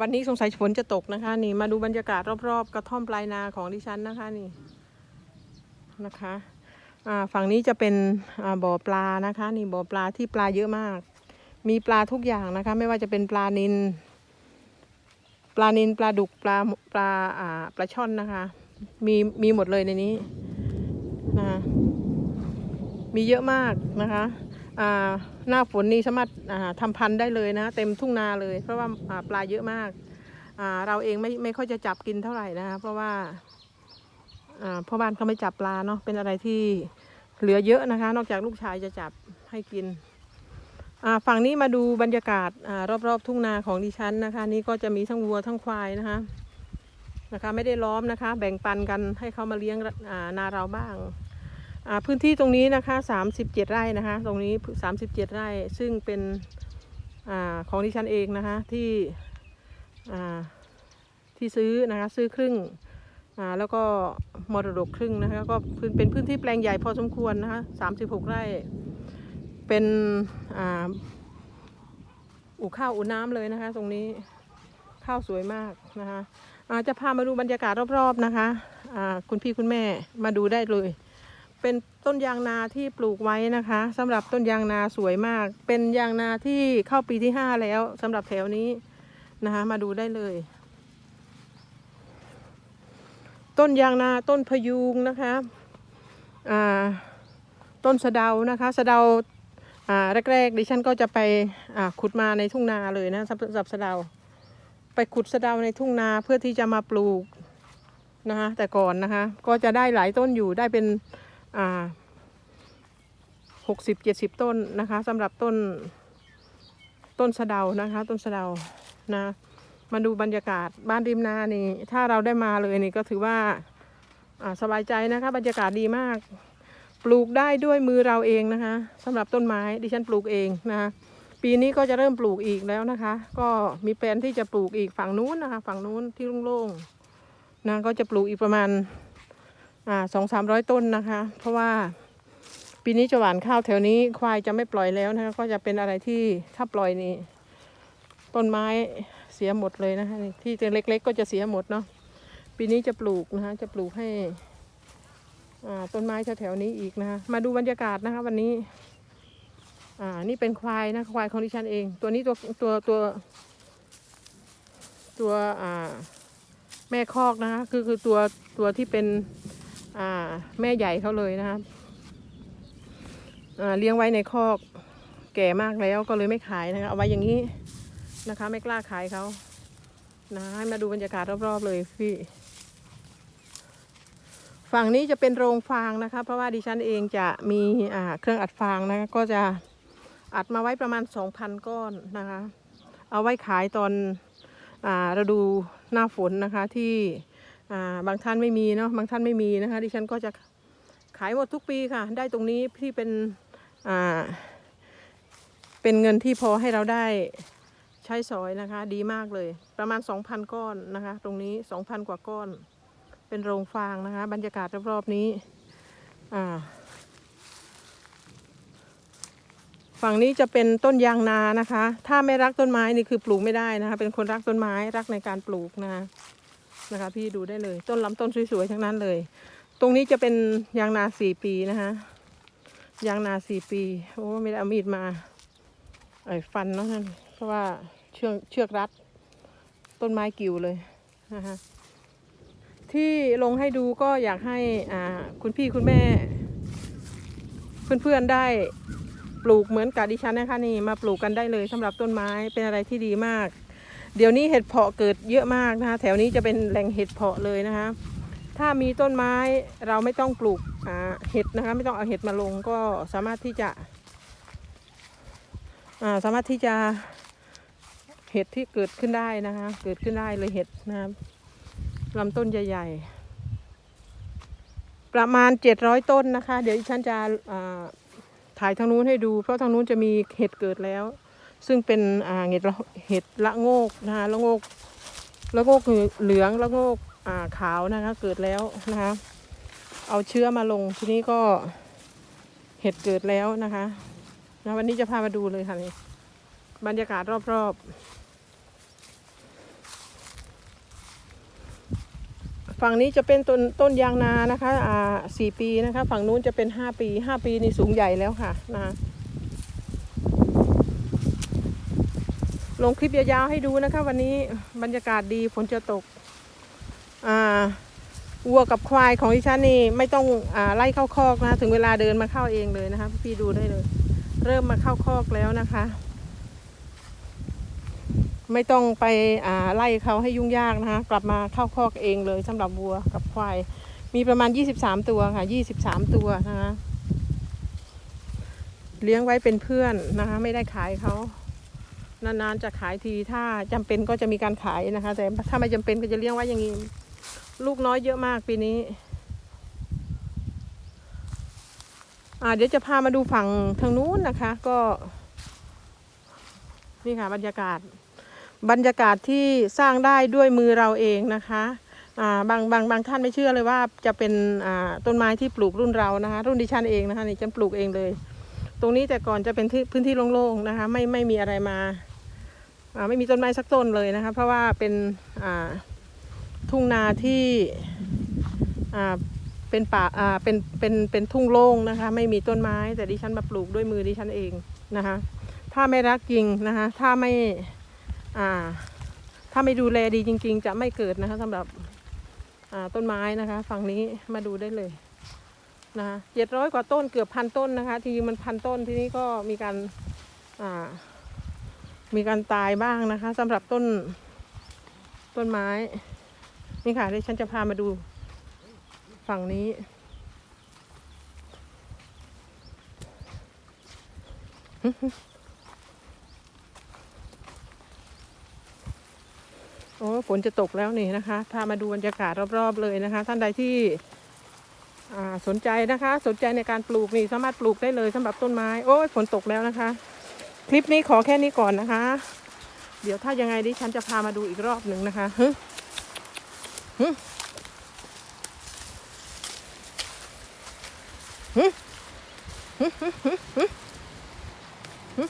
วันนี้สงสัยฝนจะตกนะคะ นี่มาดูบรรยากาศรอบๆ กระท่อมปลายนาของดิฉันนะคะนี่นะคะฝั่งนี้จะเป็นบ่อปลานะคะ นี่บ่อปลาที่ปลาเยอะมาก มีปลาทุกอย่างนะคะ ไม่ว่าจะเป็นปลานินปลานินปลาดุกปลาปลาอ่าปลาช่อนนะคะ มีมีหมดเลยในนี้นะคะมีเยอะมากนะคะอ่า หน้าฝนนี่สามารถอ่าทำพันธุ์ได้เลยนะ เต็มทุ่งนาเลย เพราะว่าปลาเยอะมากาเราเองไม่ไม่ค่อยจะจับกินเท่าไหร่นะคะเพราะว่าพ่อบ้านเขาไม่จับปลาเนาะเป็นอะไรที่เหลือเยอะนะคะ นอกจากลูกชายจะจับให้กินฝั่งนี้มาดูบรรยากาศอารอบๆ ทุ่งนาของดิฉันนะคะ นี่ก็จะมีทั้งวัวทั้งควายนะคะนะคะ ไม่ได้ล้อมนะคะ แบ่งปันกันให้เขามาเลี้ยงนาเราบ้าง พื้นที่ตรงนี้นะคะ 37 ไร่นะคะ ตรงนี้ 37 ไร่ ซึ่งเป็นอของดิฉันเองนะคะที่ที่ซื้อนะคะซื้อครึ่งแล้วก็มรดกครึ่งนะคะก็พื้นเป็นพื้นที่แปลงใหญ่พอสมควรนะคะ36 ไร่ เป็นอู่ข้าวอู่น้ำเลยนะคะ ตรงนี้ข้าวสวยมากนะคะอาจะพามาดูบรรยากาศรอบๆนะคะอ่าคุณพี่คุณแม่มาดูได้เลย เป็นต้นยางนาที่ปลูกไว้นะคะสำหรับต้นยางนาสวยมาก เป็นยางนาที่เข้าปีที่ห้าแล้วสำหรับแถวนี้นะคะ มาดูได้เลย ต้นยางนาต้นพยุงนะคะอ่าต้นสะเดานะคะสะเดาอ่าแรกๆดิฉันก็จะไปอ่าขุดมาในทุ่งนาเลยนะสำหรับสะเดา ไปขุดสะเดาในทุ่งนาเพื่อที่จะมาปลูกนะคะแต่ก่อนนะคะ ก็จะได้หลายต้นอยู่ได้เป็น หกสิบเจ็ดสิบต้นนะคะสำหรับต้นต้นสะเดานะคะ ต้นสะเดานะมาดูบรรยากาศบ้านริมนานี่ ถ้าเราได้มาเลยนี่ก็ถือว่าสบายใจนะคะ บรรยากาศดีมาก ปลูกได้ด้วยมือเราเองนะคะสำหรับต้นไม้ดิฉันปลูกเองนะคะปีนี้ก็จะเริ่มปลูกอีกแล้วนะคะ ก็มีแผนที่จะปลูกอีกฝั่งนู้นนะคะ ฝั่งนู้นที่โล่งๆนะก็จะปลูกอีกประมาณ สองสามร้อยต้นนะคะ เพราะว่าปีนี้จะหว่านข้าวแถวนี้ควายจะไม่ปล่อยแล้วนะคะ ก็จะเป็นอะไรที่ถ้าปล่อยนี่ต้นไม้เสียหมดเลยนะคะที่เล็กๆ ก็จะเสียหมดเนาะปีนี้จะปลูกนะคะจะปลูกให้อ่าต้นไม้แถวๆนี้อีกนะคะมาดูบรรยากาศนะคะ วันนี้อ่านี่เป็นควายนะควายของดิฉันเอง ตัวนี้ตัวตัวตัวตัวอ่าแม่คอกนะคะคือคือตัวตัวที่เป็น อ่า แม่ใหญ่เขาเลยนะคะอ่าเลี้ยงไว้ในคอกแก่มากแล้วก็เลยไม่ขายนะคะเอาไว้อย่างนี้นะคะ ไม่กล้าขายเขานะให้มาดูบรรยากาศรอบๆเลยพี่ ฝั่งนี้จะเป็นโรงฟางนะคะ เพราะว่าดิฉันเองจะมีอ่าเครื่องอัดฟางนะคะก็จะอัดมาไว้ประมาณ 2,000 ก้อนนะคะ เอาไว้ขายตอนอ่าฤดูหน้าฝนนะคะที่ อ่าบางท่านไม่มีเนาะบางท่านไม่มีนะคะดิฉันก็จะขายหมดทุกปีค่ะ ได้ตรงนี้ที่เป็นอ่าเป็นเงินที่พอให้เราได้ใช้สอยนะคะ ดีมากเลย ประมาณ 2,000 ก้อนนะคะ ตรงนี้ 2,000 กว่าก้อน เป็นโรงฟางนะคะ บรรยากาศรอบๆนี้อ่าฝั่งนี้จะเป็นต้นยางนานะคะ ถ้าไม่รักต้นไม้นี่คือปลูกไม่ได้นะคะ เป็นคนรักต้นไม้รักในการปลูกนะคะ นะคะ พี่ดูได้เลย ต้นลำต้นสวยๆทั้งนั้นเลย ตรงนี้จะเป็นยางนาสี่ปีนะคะยางนาสี่ปีโอ้ไม่ได้เอามีดมาไอ้ฟันเนาะนั่นเพราะว่าเชือกเชือกรัด ต้นไม้กิ่วเลยนะคะที่ลงให้ดูก็อยากให้อ่าคุณพี่คุณแม่ เพื่อนๆได้ปลูกเหมือนกับดิฉันนะคะนี่มาปลูกกันได้เลยสำหรับต้นไม้เป็นอะไรที่ดีมาก เดี๋ยวนี้เห็ดเพาะเกิดเยอะมากนะคะ แถวนี้จะเป็นแหล่งเห็ดเพาะเลยนะคะ ถ้ามีต้นไม้เราไม่ต้องปลูกเห็ดนะคะ ไม่ต้องเอาเห็ดมาลงก็สามารถที่จะาสามารถที่จะเห็ดที่เกิดขึ้นได้นะคะ เกิดขึ้นได้เลยเห็ดนะครับลำต้นใหญ่ ๆ ประมาณ700ต้นนะคะ เดี๋ยวฉันจะถ่ายทางนู้นให้ดู เพราะทางนู้นจะมีเห็ดเกิดแล้ว ซึ่งเป็นเห็ดเห็ดละโงกนะคะละโงกละโงกเหลืองละโงกขาวนะคะเกิดแล้วนะคะเอาเชื้อมาลงทีนี้ก็เห็ดเกิดแล้วนะคะนะวันนี้จะพามาดูเลยค่ะนี่บรรยากาศรอบๆ ฝั่งนี้จะเป็นต้นต้นยางนานะคะอ่าสี่ปีนะคะ ฝั่งนู้นจะเป็นห้าปีห้าปีนี่สูงใหญ่แล้วค่ะนะ ลงคลิปยาวๆให้ดูนะคะ วันนี้บรรยากาศดีฝนจะตก อ่าวัวกับควายของดิฉันนี่ไม่ต้องอ่าไล่เข้าคอกนะถึงเวลาเดินมาเข้าเองเลยนะคะ พี่ดูได้เลย เริ่มมาเข้าคอกแล้วนะคะ ไม่ต้องไปอ่าไล่เขาให้ยุ่งยากนะคะ กลับมาเข้าคอกเองเลยสำหรับวัวกับควาย มีประมาณ 23 ตัวค่ะ 23 ตัวนะคะเลี้ยงไว้เป็นเพื่อนนะคะ ไม่ได้ขายเขา นานๆจะขายทีถ้าจำเป็นก็จะมีการขายนะคะ แต่ถ้าไม่จำเป็นก็จะเลี้ยงไว้อย่างนี้ ลูกน้อยเยอะมากปีนี้ อ่าเดี๋ยวจะพามาดูฝั่งทางนู้นนะคะ ก็ นี่ค่ะบรรยากาศ บรรยากาศที่สร้างได้ด้วยมือเราเองนะคะอ่าบางบางบางท่านไม่เชื่อเลยว่าจะเป็นอ่าต้นไม้ที่ปลูกรุ่นเรานะคะ รุ่นดิฉันเองนะคะนี่ฉันปลูกเองเลย ตรงนี้แต่ก่อนจะเป็นพื้นที่โล่งๆนะคะ ไม่ไม่มีอะไรมา ไม่มีต้นไม้สักต้นเลยนะคะ เพราะว่าเป็นทุ่งนาที่เป็นป่าเป็นเป็นเป็นทุ่งโล่งนะคะ ไม่มีต้นไม้แต่ดิฉันมาปลูกด้วยมือดิฉันเองนะคะ ถ้าไม่รักจริงนะคะ ถ้าไม่ถ้าไม่ดูแลดีจริง ๆ จะไม่เกิดนะคะสำหรับต้นไม้นะคะ ฝั่งนี้มาดูได้เลยนะคะเจ็ดร้อยกว่าต้นเกือบพันต้นนะคะทีมันพันต้นที่นี้ก็มีการอ่า มีการตายบ้างนะคะสำหรับต้นต้นไม้ นี่ค่ะเดี๋ยวฉันจะพามาดูฝั่งนี้ โอ้ฝนจะตกแล้วนี่นะคะ พามาดูบรรยากาศรอบๆเลยนะคะ ท่านใดที่สนใจนะคะ สนใจในการปลูกนี่สามารถปลูกได้เลยสำหรับต้นไม้ โอ้ยฝนตกแล้วนะคะ คลิปนี้ขอแค่นี้ก่อนนะคะ เดี๋ยวถ้ายังไงดิฉันจะพามาดูอีกรอบหนึ่งนะคะฮึฮึฮึฮึฮึฮึฮึ